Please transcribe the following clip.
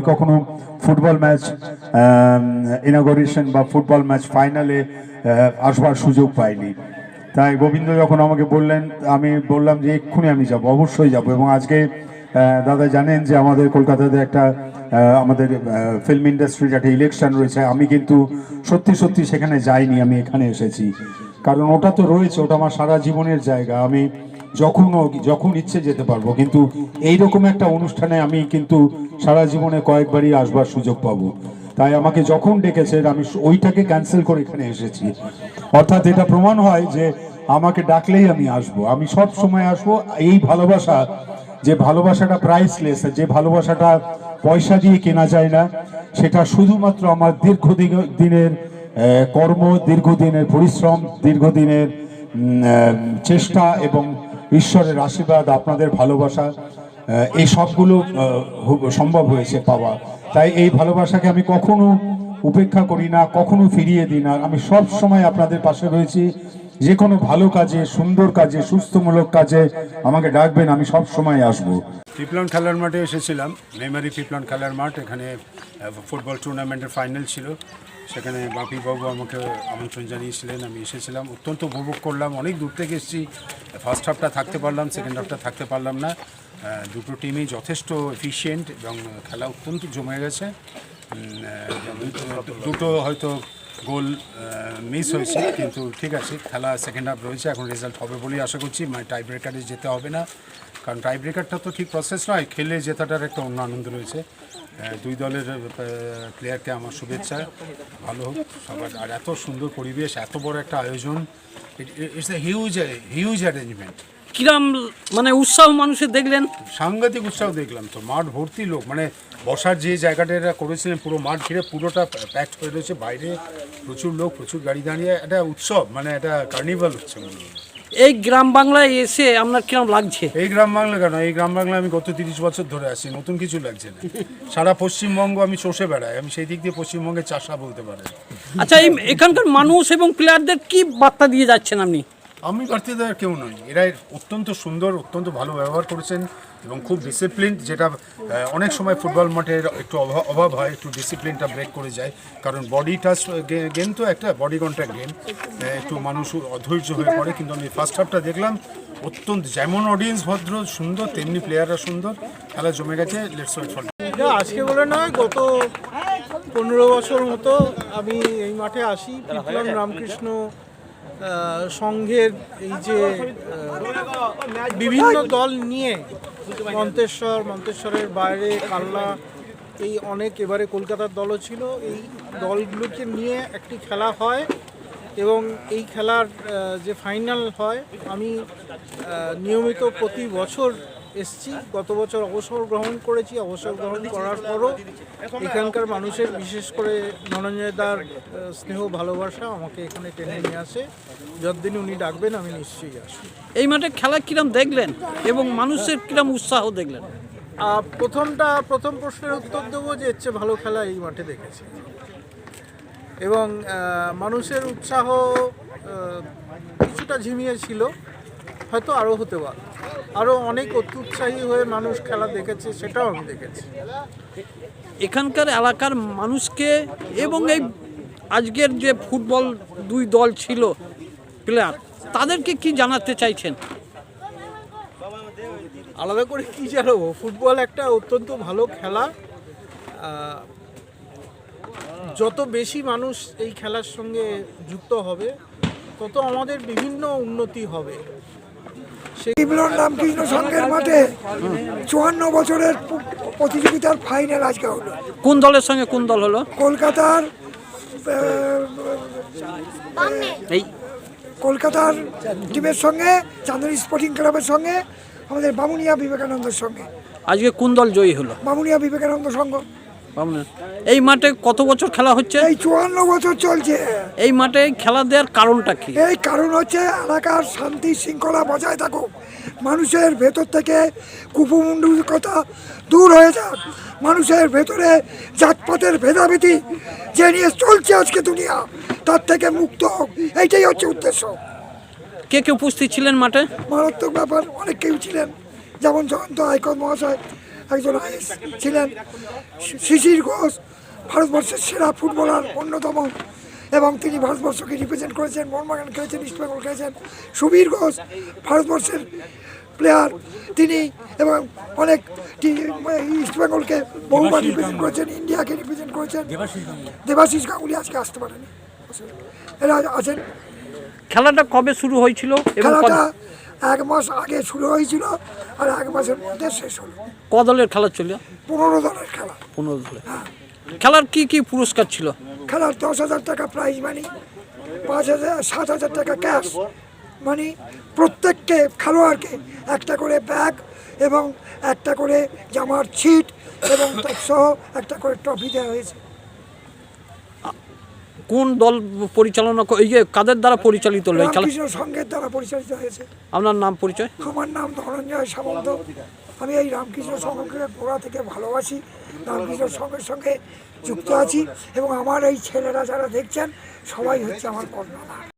আমি কখনো football match ইনাগোরেশন বা ফুটবল ম্যাচ ফাইনালে আসবার সুযোগ পাইনি। তাই গোবিন্দ যখন আমাকে বললেন, আমি বললাম যে এক্ষুনি আমি যাব, অবশ্যই যাব এবং আজকে দাদা জানেন যে আমাদের কলকাতাতে একটা আমাদের ফিল্ম ইন্ডাস্ট্রির একটা ইলেকশন রয়েছে। আমি কিন্তু সত্যি সত্যি সেখানে যাইনি, আমি এখানে এসেছি। কারণ ওটা তো রয়েছে, ওটা আমার সারা জীবনের জায়গা। আমি যখন যখন ইচ্ছে যেতে পারব। কিন্তু এই রকম একটা অনুষ্ঠানে আমি কিন্তু সারা জীবনে কয়েকবারই আসবার সুযোগ পাবো। তাই আমাকে যখন ডেকেছেন আমি ওইটাকে ক্যান্সেল করে এখানে এসেছি। অর্থাৎ এটা প্রমাণ হয় যে আমাকে ডাকলেই আমি আসব। আমি সব সময় আসব। এই ভালোবাসা, যে ভালোবাসাটা প্রাইসলেস যে ভালোবাসাটা পয়সা দিয়ে কেনা যায় না, সেটা শুধুমাত্র আমার দীর্ঘদিন দিনের কর্ম, দীর্ঘদিনের পরিশ্রম, দীর্ঘদিনের চেষ্টা এবং ঈশ্বরের আশীর্বাদ, আপনাদের ভালোবাসা এই সবগুলো সম্ভব হয়েছে পাওয়া। তাই এই ভালোবাসাকে আমি কখনো উপেক্ষা করি না, কখনো ফিরিয়ে দিই না। আমি সব সময় আপনাদের পাশে রয়েছি। যে কোনো ভালো কাজে, সুন্দর কাজে, সুস্থমূলক কাজে আমাকে ডাকবেন, আমি সব সময় আসব। পিপলন খেলার মাঠে এসেছিলাম। মেমারি পিপলন খেলার মাঠ, এখানে ফুটবল টুর্নামেন্টের ফাইনাল ছিল। সেখানে বাপিবাবু আমাকে আমন্ত্রণ জানিয়েছিলেন, আমি এসেছিলাম। অত্যন্ত উপভোগ করলাম, অনেক দূর থেকে এসেছি। ফার্স্ট হাফটা থাকতে পারলাম সেকেন্ড হাফটা থাকতে পারলাম না। দুটো টিমই যথেষ্ট এফিশিয়েন্ট এবং খেলা অত্যন্ত জমে গেছে। দুটো হয়তো গোল মিস হয়েছে, কিন্তু ঠিক আছে, খেলা সেকেন্ড হাফ রয়েছে, এখন রেজাল্ট হবে বলেই আশা করছি। মানে টাই ব্রেকারে যেতে হবে না, কারণ টাই ব্রেকারটা তো ঠিক প্রসেস নয়, খেলে জেতাটার একটা অন্য আনন্দ রয়েছে। দুই দলের প্লেয়ারকে আমার শুভেচ্ছা। ভালো হোক সবার আর এত সুন্দর পরিবেশ এত বড় একটা আয়োজন। It's a huge huge arrangement কিরাম মানে উৎসাহ মানুষের দেখলেন? সাংঘাতিক উৎসাহ দেখলাম তো মাঠ ভর্তি লোক। মানে বসার যে জায়গাটা এরা করেছিলেন পুরো মাঠ ঘিরে পুরোটা প্যাকড হয়ে রয়েছে। বাইরে প্রচুর লোক প্রচুর গাড়ি দাঁড়িয়ে একটা উৎসব মানে একটা কার্নিভাল হচ্ছে মনে হয়। এই গ্রাম বাংলায় এসে আপনার কিরম লাগছে? এই গ্রাম বাংলা কেন? এই গ্রাম বাংলা আমি গত তিরিশ বছর ধরে আছি নতুন কিছু লাগছে না। সারা পশ্চিমবঙ্গ আমি চষে বেড়াই আমি সেই দিক দিয়ে পশ্চিমবঙ্গে চাষা বলতে পারি আচ্ছা এই এখানকার মানুষ এবং প্লেয়ারদের কি বার্তা দিয়ে যাচ্ছেন আপনি? আমি প্রার্থী দেওয়ার কেউ নই এরা অত্যন্ত সুন্দর, অত্যন্ত ভালো ব্যবহার করেছেন এবং খুব ডিসিপ্লিন যেটা অনেক সময় ফুটবল মাঠের একটু অভাব হয়, একটু ডিসিপ্লিনটা ব্রেক করে যায়। কারণ বডি টাচ গেম তো একটা বডি কন্ট্যাক্ট গেম একটু মানুষ অধৈর্য হয়ে পড়ে, কিন্তু আমি ফার্স্ট হাফটা দেখলাম, অত্যন্ত, যেমন অডিয়েন্স ভদ্র, সুন্দর, তেমনি প্লেয়াররা সুন্দর। খেলা জমে গেছে লেটস ওয়েট আজকে বলে নয়, গত পনেরো বছর মতো আমি এই মাঠে আসি। রামকৃষ্ণ সংঘের এই যে বিভিন্ন দল নিয়ে মন্তেশ্বর, মন্তেশ্বরের বাইরে কাল্লা এই অনেক এবারে কলকাতার দলও ছিল। এই দলগুলোকে নিয়ে একটি খেলা হয় এবং এই খেলার যে ফাইনাল হয়, আমি নিয়মিত প্রতি বছর এসছি গত বছর অবসর গ্রহণ করেছি অবসর গ্রহণ করার পরও এখানকার মানুষের বিশেষ করে ধনঞ্জয় দার স্নেহ ভালোবাসা আমাকে এখানে টেনে নিয়ে আসে। যতদিন উনি ডাকবেন আমি নিশ্চয়ই আসব। এই মাঠে খেলা কিরম দেখলেন এবং মানুষের কিরম উৎসাহ দেখলেন? প্রথমটা প্রথম প্রশ্নের উত্তর দেবো যে এর চেয়ে ভালো খেলা এই মাঠে দেখেছি। এবং মানুষের উৎসাহ কিছুটা ঝিমিয়ে ছিল হয়তো আরও হতে পারে আরও অনেক অত্যুৎসাহী হয়ে মানুষ খেলা দেখেছে সেটাও আমি দেখেছি। এখানকার এলাকার মানুষকে এবং এই আজকের যে ফুটবল দুই দল ছিল প্লেয়ার তাদেরকে কি জানাতে চাইছেন? আলাদা করে কি জানাব? ফুটবল একটা অত্যন্ত ভালো খেলা। যত বেশি মানুষ এই খেলার সঙ্গে যুক্ত হবে তত আমাদের বিভিন্ন উন্নতি হবে। বিপ্লব রামকৃষ্ণ সংঘের মাঠে চুয়ান্ন বছরের প্রতিযোগিতার ফাইনাল আজকে হলো। কোন দলের সঙ্গে কোন দল হলো? কলকাতার এই কলকাতার টিমের সঙ্গে চাঁদনী স্পোর্টিং ক্লাবের সঙ্গে আমাদের বামুনিয়া বিবেকানন্দের সঙ্গে। আজকে কোন দল জয়ী হলো? বামুনিয়া বিবেকানন্দ সংঘ। এই মাঠে কত বছর খেলা হচ্ছে? এই চুয়ান্ন বছর চলছে। এই মাঠে খেলা দেওয়ার কারণটা কি? এই কারণ হচ্ছে এলাকার শান্তি শৃঙ্খলা বজায় থাকুক। মানুষের ভেতর থেকে কুপমুন্ডুকতা দূর হয়ে যাক। মানুষের ভেতরে জাতপাতের ভেদাভেদি যে নিয়ে চলছে আজকে দুনিয়া তার থেকে মুক্ত হোক। এইটাই হচ্ছে উদ্দেশ্য। কে কে উপস্থিত ছিলেন মাঠে? মারাত্মক ব্যাপার অনেক কেউ ছিলেন। যেমন জয়ন্ত হাইকোর্ট মহাশয় একজন আইএস ছিলেন শিশির ঘোষ ভারতবর্ষের সেরা ফুটবলার অন্যতম। এবং তিনি ভারতবর্ষকে রিপ্রেজেন্ট করেছেন মোহনবাগান খেলেছেন ইস্টবেঙ্গল খেলেছেন। সুবীর ঘোষ ভারতবর্ষের প্লেয়ার তিনি এবং অনেক টি- ইস্টবেঙ্গলকে বহুবার রিপ্রেজেন্ট করেছেন ইন্ডিয়াকে রিপ্রেজেন্ট করেছেন। দেবাশিস গাঙ্গুলি। আজকে আসতে পারেনি। এরা আছেন। খেলাটা কবে শুরু হয়েছিল খেলাটা এক মাস আগে শুরু হয়েছিল আর এক মাসের মধ্যে শেষ হলো। ক দলের খেলা ছিল পনেরো দলের খেলা। পনেরো দলের। খেলার কি কি পুরস্কার ছিল? খেলার দশ হাজার টাকা প্রাইজ মানি পাঁচ হাজার সাত হাজার টাকা ক্যাশ মানে প্রত্যেককে খেলোয়াড়কে একটা করে ব্যাগ এবং একটা করে জামার ছিট এবং সহ একটা করে ট্রফি দেওয়া হয়েছে। কোন দল পরিচালনা ক- এই যে কাদের দ্বারা পরিচালিত হলো এই খেলা? সংঘের দ্বারা পরিচালিত হয়েছে। আপনার নাম পরিচয়? আমার নাম ধনঞ্জয় সামন্ত। আমি এই রামকৃষ্ণ সংঘকে গোড়া থেকে ভালোবাসি। রামকৃষ্ণ সংঘের সঙ্গে যুক্ত আছি এবং আমার এই ছেলেরা যারা দেখছেন সবাই হচ্ছে আমার কর্ণধার